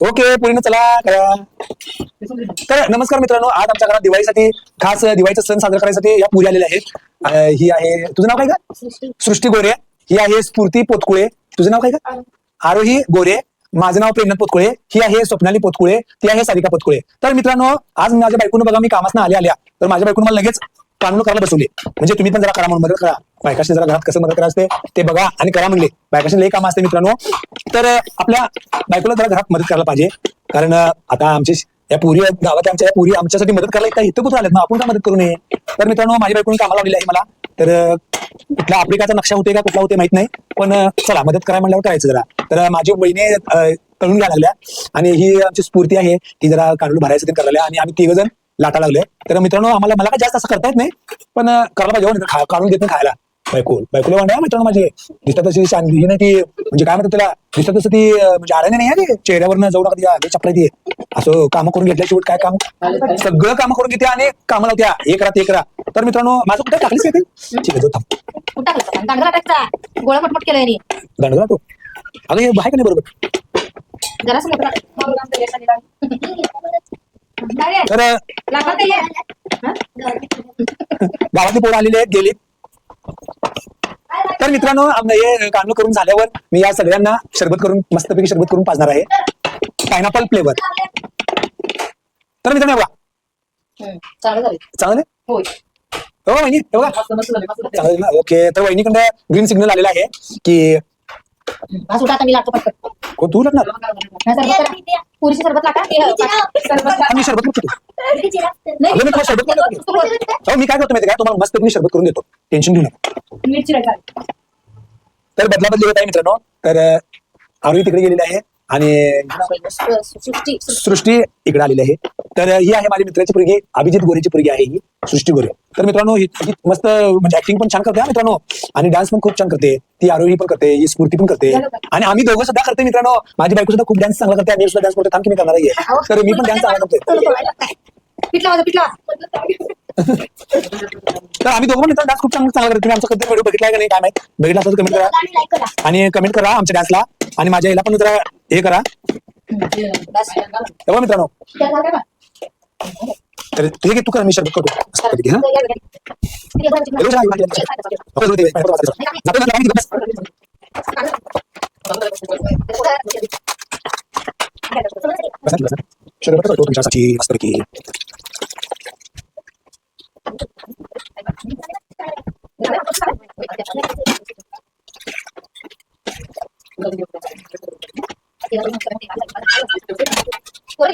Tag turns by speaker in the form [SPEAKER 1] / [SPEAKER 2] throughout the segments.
[SPEAKER 1] Okay पूर्ण चला करा. तर नमस्कार मित्रांनो आज आमच्या घरात दिवाळीसाठी खास दिवाळीचा सण साजरा करण्यासाठी या पुरी आलेल्या आहेत. ही आहे तुझं नाव काय का सृष्टी. गोरे. ही आहे स्फूर्ती पोतकुळे. तुझं नाव काय का आरोही. गोरे. माझं नाव प्रेमनाथ पोतकुळे. ही आहे स्वप्नाली पोतकुळे. ती आहे सारिका पोतकुळे. तर मित्रांनो आज माझ्या बायकोनं बघा मी कामासनं आल्या आल्या. तर माझ्या बायकोनं मला लगेच कानून करायला बसवले. म्हणजे तुम्ही पण जरा करा म्हणून मदत करा. बायकाशी जरा घरात कसं मदत करायचं ते- ते बघा आणि करा म्हणले. बायकाशी लई काम असते मित्रांनो. तर आपल्या बायकोला जरा घरात मदत करायला पाहिजे. कारण आता आमचे या पुरी गावात आमच्या या पुरी आमच्यासाठी मदत करायला काही इथं कुठं आलेत ना आपण का मदत करू नये? तर मित्रांनो माझ्या बायकोनी कामाला लावलेली आहे मला. तर कुठला आफ्रिकाचा नक्षा होते का कुठला होते माहीत नाही. पण चला मदत करायला म्हणल्यावर करायचं जरा. तर माझी बहिणी तळून घ्यायला लागल्या आणि ही आमची स्फूर्ती आहे. ती जरा काढून भरायचं ते करायला. आणि आम्ही तिघ जण लाटा लागले. तर मित्रांनो आम्हाला मला काय जास्त असं करता येत नाही पण करायला पाहिजे हो, नाहीतर खा- काढून देत नाही खायला. बायको बायकोला वांडा आहे मित्रांनो माझे. दिसतात तशी शांती. ही नाही ती म्हणजे काय म्हणतात त्याला दिसतात तसं ती अं, म्हणजे आळ्याने नाही आहे ती. चेहऱ्यावरनं जाऊ नका ती आधी चपला ती. असं कामं करून घेतल्याशिवाय काय काम? सगळं कामं करून घेते आणि कामाला त्या हे. करा ते करा तर मित्रांनो माझं कुठे टाकलीच येते ठीक आहे थांब.
[SPEAKER 2] कुठं टाकलं होतं? दांडगा गोळा पटपट केलं यांनी
[SPEAKER 1] दांडगा तो अगं हे आहे का नाही बरोबर?
[SPEAKER 2] जरा समोर
[SPEAKER 1] तर गावातली पोरं आलेली आहेत गेली तर मित्रांनो हे कांदू करून झाल्यावर मी या सगळ्यांना शरबत करून मस्तपैकी शरबत करून पाजणार आहे. पायनापल फ्लेवर तर मित्रांनो बघा. चांगलं हो वहिनी चांगलं. ओके तर वहिनीकडे ग्रीन सिग्नल आलेला आहे की
[SPEAKER 2] मी
[SPEAKER 1] तू लागणार
[SPEAKER 2] नाही, सरबत. पुरीची सरबत लाटा.
[SPEAKER 1] हा, मी शरबत करतो अगं, मी तुला शरबत करून देतो. हो मी काय करतो माहिती का? तुम्हाला मस्त मी शरबत करून देतो. टेन्शन घेऊ नका.
[SPEAKER 2] मिरची
[SPEAKER 1] तर बदला बदली होत आहे मित्रांनो. तर अं, आरोही तिकडे गेलेली आहे. आणि
[SPEAKER 2] सृष्टी.
[SPEAKER 1] सृष्टी इकडे आलेली आहे. तर ही आहे माझी मित्राची पोरगी. अभिजित गोरेची पोरगी आहे ही सृष्टी गोरे. तर मित्रांनो ही मस्त म्हणजे ऍक्टिंग पण छान करते हा मित्रांनो. आणि डान्स पण खूप छान करते. ती आरोही पण करते ही स्फूर्ती पण करते. आणि आम्ही दोघं सुद्धा करते मित्रांनो. माझी बायको सुद्धा खूप डान्स चांगला करते आणि सुद्धा डान्स करते. थांब की मी करणार आहे तर मी पण डान्स चांगला करते तर आम्ही दोघं पण डान्स खूप चांगला चांगला करते तुम्ही आमचा कधी व्हिडिओ बघितलाय का नाही? काय माहीत? बघितला असेल कमेंट करा. आणि कमेंट करा आमच्या डान्सला आणि माझ्या याला पण जरा हे करा. तेव्हा मित्रांनो. तर तुझे घे तू कर मी शरबत करतो. चला, इकडे, इकडे. हो, जाऊ दे, जातो ना, जाऊ दे, बस. बसा की, बसा. शरबत करतो तुमच्यासाठी मस्तपैकी व्हिडिओ चालेल, व्हिडिओ चालेल, लक्षात नाही. व्हिडिओ चालेल, टेन्शन नका करतो. अच्छा.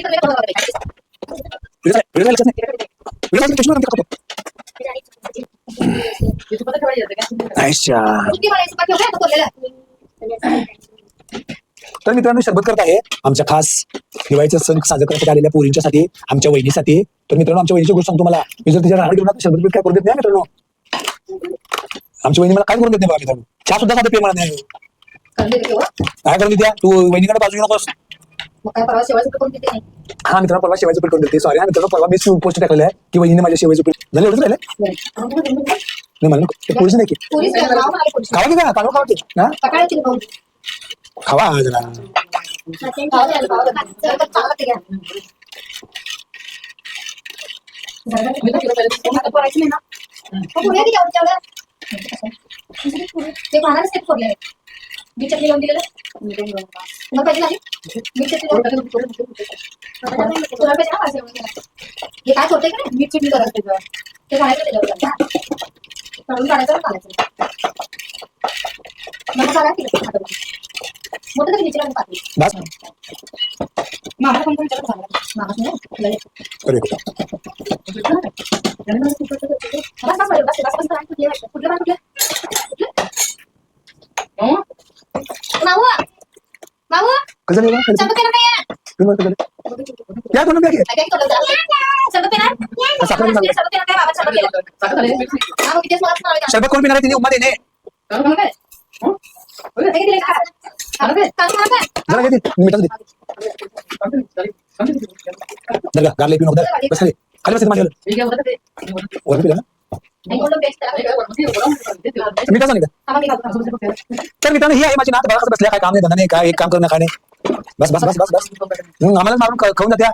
[SPEAKER 1] तर मित्रांनो शरबत करत आहे आमच्या खास दिवाळीचा सण साजरा करण्यासाठी आलेल्या पोरींच्यासाठी आमच्या वहिनीसाठी. तर मित्रांनो आमच्या वहिनीची गोष्ट सांगतो मला मी जर तिच्या राहणार घेऊन शरबत काय करून देत नाही मित्रांनो. आमची वहिनी मला काय करून देत नाही बघा मित्रांनो. चहा सुद्धा साधं पे मला नाही काय करून द्या हो? हो? तू वहिनीकडे बाजू हा मित्रांनो परवा शेवायचं पीठ करून देते सॉरी हा मित्रांनो परवा मी पोस्ट टाकलेलं आहे. की वहिनीने माझ्या शेवायचं पीठ झालं एवढंच राहिलं नाही मला नको. ते पोळीच नाही की? खावा की काढू खावा की. हा? खावा जरा.
[SPEAKER 2] ते पाहणारच ते फोडले मी चटणी लावून दिलेलं मग पाहिजे झाली मी चटणी लावून तुला पाहिजे ना माझ्या एवढं. हे काय होतंय का नाही? मी चटणी करायचं त्याच्यावर ते घालायचं त्याच्यावर काढून काढायचं आणि घालायचं मग सांगा की मोठं तरी विचारायला पाहिजे
[SPEAKER 1] बस
[SPEAKER 2] मामा कोण कोण विचारत झाला मामा नाही
[SPEAKER 1] अरे
[SPEAKER 2] बस बस बस बस बस कुठले कुठले कुठले माऊ
[SPEAKER 1] कसं नाही बा?
[SPEAKER 2] सबक केलं काय
[SPEAKER 1] कसं झालं? या बॅग. आहे.
[SPEAKER 2] सबक. सबक काय बाबा सबक हा
[SPEAKER 1] शरबत कोण पिणार आहे? तिने उम्मा देणे. जरा घे ती, मिठाचं दे. जरा गार्लिक पिऊ नको जरा. बस खाली खाली बस इथे माझ्यावर वर पिला ना मिठाचं नाही का तर मित्रांनो ही आहे माझी नात. बघा कसं बसल्या काय काम नाही धंदा नाही काय एक काम करणं काय नाही बस बस बस बस बस। हम्म, आम्हाला मारून ख- खाऊन जात्या.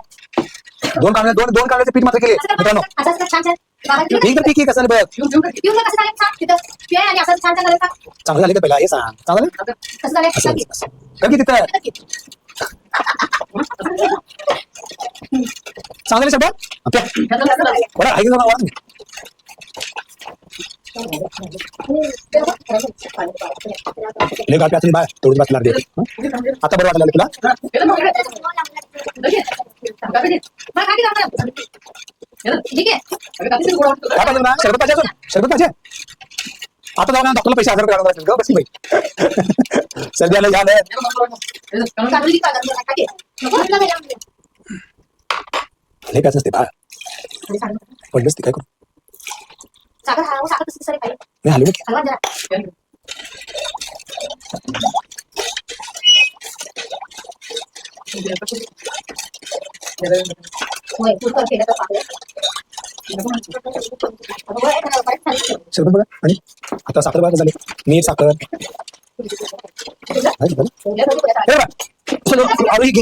[SPEAKER 1] दोन कांदे दोन दोन कांद्याचे पीठ मात्र केले.
[SPEAKER 2] असं कर,
[SPEAKER 1] मित्रांनो.
[SPEAKER 2] असं कर, छान छान. बाबा देऊ
[SPEAKER 1] ठीक आहे. ठीक आहे कसं झालं बघ
[SPEAKER 2] पिऊन कसं झालं छान तिथं. पिऊया आणि असं छान छान झालं का
[SPEAKER 1] चांगलं झालं का पहिला? हे सांग. चांगलं झालं?
[SPEAKER 2] कसं झालं
[SPEAKER 1] असं
[SPEAKER 2] सांग. की.
[SPEAKER 1] असं. कर की तिथं.
[SPEAKER 2] सांग की.
[SPEAKER 1] चांगलं झालं सगळं प्या. बरं, ऐक ना, वाढ तुम्ही. लय गाठ प्याचली बाय तेवढी बात लागली हं? आता बरं वाटायला लागलं तुला
[SPEAKER 2] मला काठी दाखव ना. ठीक आहे
[SPEAKER 1] काय पाहिजे ना शरबत पाहिजे अजून शरबत पाहिजे आता जाऊ ना डॉक्टरला पैसे हजार रुपये काढून राहतील ग बस बाई सध्याला झालं
[SPEAKER 2] काढून घे कागद मला काठी. नको म्हटलं त्याच्यामध्ये.
[SPEAKER 1] लय प्याच नसते बा
[SPEAKER 2] आणि साखर.
[SPEAKER 1] पडलंच ते काय करू
[SPEAKER 2] साखर हलवा, साखर कसं दिसायला पाहिजे.
[SPEAKER 1] मी हलवू की
[SPEAKER 2] हलवा जरा. होय, तू कर केलं तर चांगलं. होय, त्याला बारीक झाली.
[SPEAKER 1] शरबत बघा आणि आता साखर बघा झाले मीठ साखर
[SPEAKER 2] तुझं?
[SPEAKER 1] आहे बघा.
[SPEAKER 2] तुझ्या घरी कुठे
[SPEAKER 1] हे बघा. चलो, आलो ही घे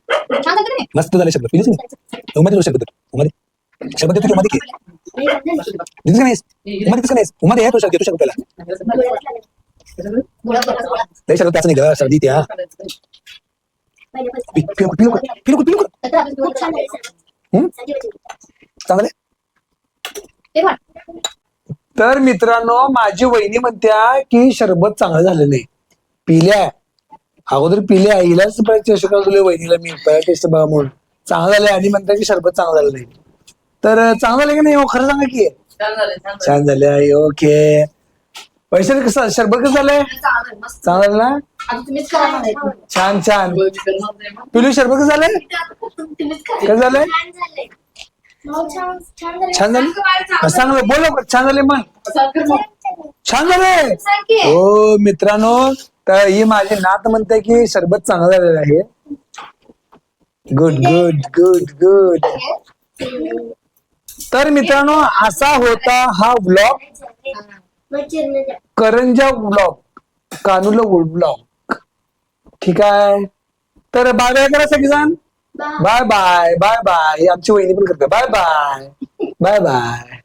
[SPEAKER 1] मस्त झालं शब्द. पिलीच नाही. उमध्ये शब्द उमध्ये शब्द तू उमध्ये घे दिलीस का नाहीस? उमध्ये कसं नाहीस? उमध्ये आहे तो शब्द तू शब्द
[SPEAKER 2] गोळा.
[SPEAKER 1] लय शब्द त्याच नाही ग सर्दी त्या. पिलो पिलो पिलो पिलो? चांगलं. तर मित्रांनो माझी वहिनी म्हणत्या की सरबत चांगलं झालं नाही. पिल्या. अगोदर पिल्या आईलाच चषक दिले वहिनीला मी टेस्ट बघा म्हणून. चांगलं झालंय आणि म्हणतात की सरबत चांगलं झालं नाही. तर चांगलं झालं की नाही हो? खरं सांगा की. छान झाले आई ओके. पैसे कसं सरबत कसं झालंय?
[SPEAKER 2] चांगलं.
[SPEAKER 1] चांगलं झालं ना. छान छान. पिलू सरबत कसं झालंय. कसं झालंय? छान झालं? सांग बोल. छान झाले मग. छान झालंय. हो मित्रांनो तर ही माझी नात म्हणते की सरबत चांगलं झालेलं आहे. गुड गुड गुड गुड तर मित्रांनो असा होता हा ब्लॉग करंजा ब्लॉग कानूला ब्लॉग ठीक आहे? तर बाय बाय करा सगळेजण. बाय बाय बाय बाय आमची वहिनी पण करते. Bye bye bye bye